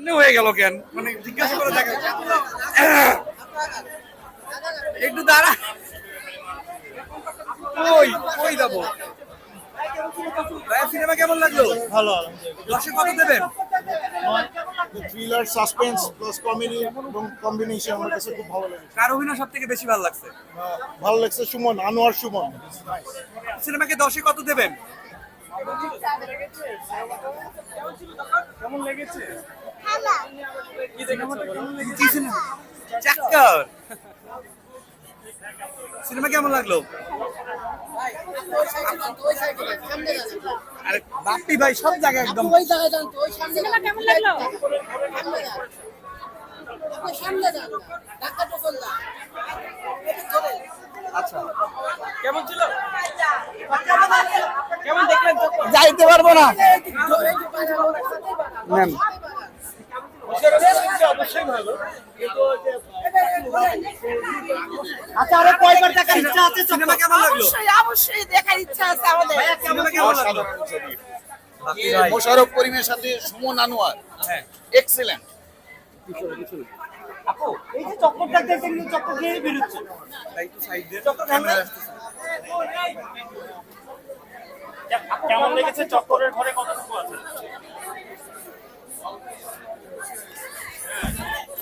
সামনে হয়ে গেল কেন? মানে জিজ্ঞাসা করে দেখা একটু দাঁড়া। কই? কই যাব? সিনেমা কেমন লাগল? ভালো দশে কত দেবেন? থ্রিলার সাসপেন্স প্লাস কমেডি এবং কম্বিনেশন আমার কাছে খুব ভালো লেগেছে। কার অভিনয় সব থেকে বেশি ভালো লাগছে? ভালো লাগছে সুমন আনোয়ার সুমন। সিনেমাকে দশে কত দেবেন? সিনেমা? কেমন লাগল? আরে বাপ্পি ভাই সব জায়গায় একদম। ওই জায়গায় যান তো ওই সামনে সিনেমা কেমন লাগল? সামনে যান। আপনি সামনে যান। ধাক্কা টোকন না একটু ধরে আচ্ছা যাইতে পারব না। ধরে আচ্ছা আরও কয়বার দেখার ইচ্ছা আছে সিনেমা কেমন লাগল? অবশ্যই অবশ্যই দেখার ইচ্ছা আছে আমাদের। কেমন লাগল? মোশারফ করিমের সাথে সুমন আনোয়ার। হ্যাঁ। এক্সেলেন্ট এই যে চক্করটা দেখছেন কিন্তু চক্কর খেয়ে বেরোচ্ছে। ভাই একটু সাইড দেন কেমন লেগেছে চক্করের ঘরে কতটুকু আছে?